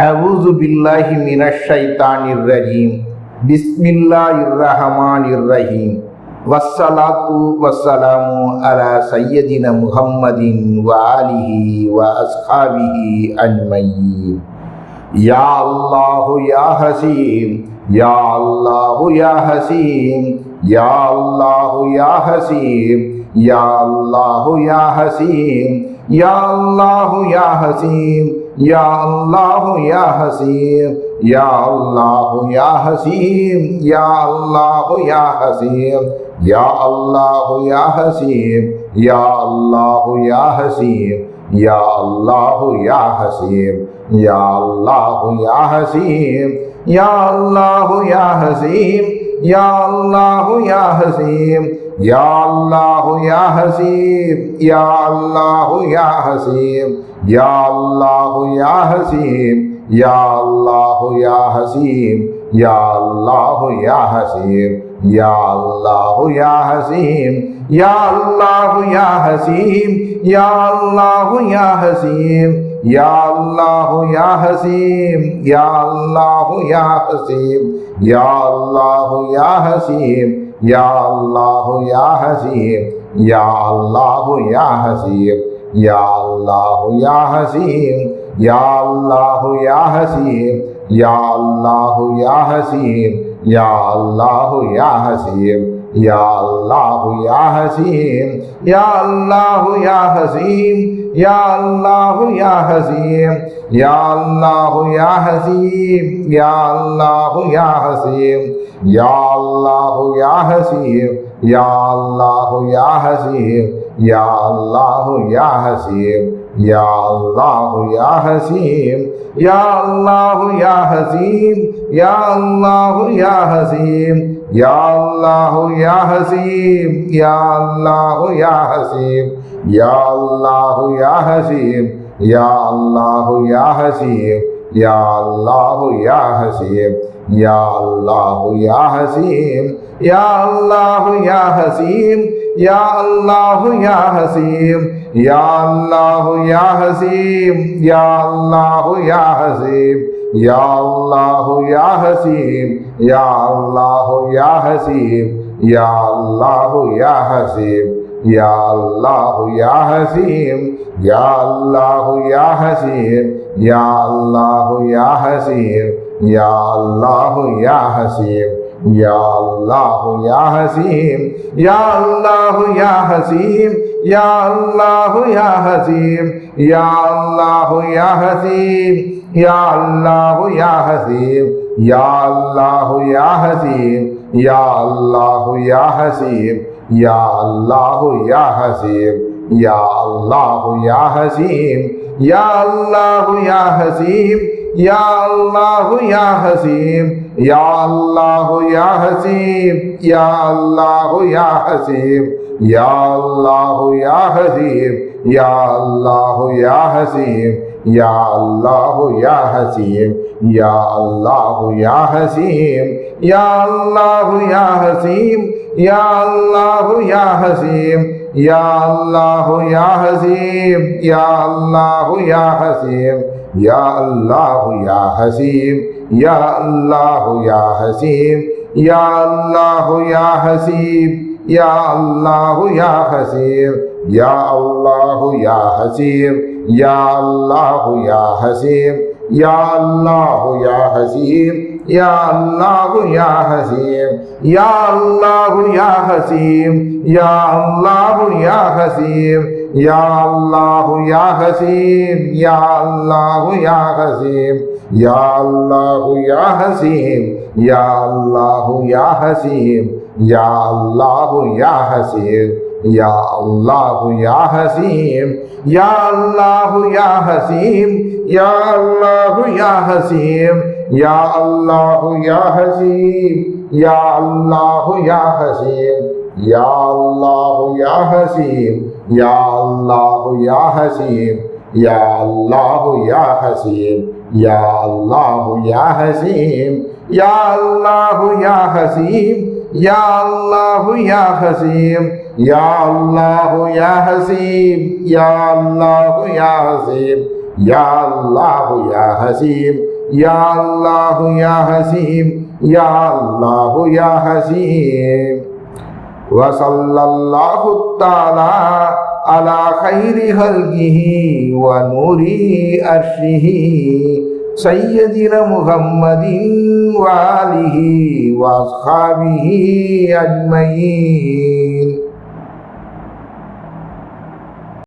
أعوذ بالله من الشيطان الرجيم بسم الله الرحمن الرحيم والصلاة والسلام على سيدنا محمد وآله وأصحابه أجمعين يا الله يا حسيم يا الله يا حسيم يا الله يا حسيم يا الله يا حسيم يا الله يا حسيم يا الله يا حسيم يا الله يا حسيم يا الله يا حسيم يا الله يا حسيم يا الله يا حسيم يا الله يا حسيم يا الله يا حسيم يا الله يا حسيم يا الله يا حسيم يا الله يا حسيم يا الله يا حسيم يا الله يا حسيم يا الله يا حسيم يا الله يا حسيم يا الله يا حسيم يا الله يا حسيم يا الله يا حسيم يا الله يا حسيم يا الله يا حسيم يا الله يا حسيم يا الله يا حسيم يا الله يا حسيم يا الله يا حسيم يا الله يا حسيم يا الله يا حسيم يا الله يا حسيم يا الله يا حسيم يا الله يا حسيم يا الله يا حسيم يا الله يا حسيم يا الله يا حسيم يا الله يا حسيم يا الله يا حسيم يا الله يا حسيم يا الله يا حسيم يا الله يا حسيم يا الله يا حسيم يا الله يا حسيم يا الله يا حسيم يا الله يا حسيم يا الله يا حسيم يا الله يا حسيم يا الله يا حسيم يا الله يا حسيم يا الله يا حسيم يا الله يا حسيم يا الله يا حسيم يا الله يا حسيم يا الله يا حسيم يا الله يا حسيم يا الله يا حسيم يا الله يا حسيم يا الله يا حسيم يا الله يا حسيم يا الله يا حسيم يا الله يا حسيم يا الله يا حسيم يا الله يا حسيم يا الله يا حسيم يا الله يا حسيم يا الله يا حسيم يا الله يا حسيم يا الله يا حسيم يا الله يا حسيم يا الله يا حسيم يا الله يا حسيم يا الله يا حسيم يا الله يا حسيم يا الله يا حسيم يا الله يا حسيم يا الله يا حسيم يا الله يا حسيم يا الله يا حسيم يا الله يا حسيم يا الله يا حسيم يا الله يا حسيم يا الله يا حسيم يا الله يا حسيم يا الله يا حسيم يا الله يا حسيم يا الله يا حسيم يا الله يا حسيم يا الله يا حسيم يا الله يا حسيم يا الله يا حسيم يا الله يا حسيم يا الله يا حسيم يا الله يا حسيم يا الله يا حسيم يا الله يا حسيم يا الله يا حسيم يا الله يا حسيم يا الله يا حسيم يا الله يا حسيم يا الله يا حسيم يا الله يا حسيم يا الله يا حسيم يا الله يا حسيم يا الله يا حسيم يا الله يا حسيم يا الله يا حسيم يا الله يا حسيم يا الله يا حسيم يا الله يا حسيم يا الله يا حسيم يا الله يا حسيم وصلى الله تعالى على خير خلقه ونور أرشه سيدنا محمد وآله وأصحابه أجمعين.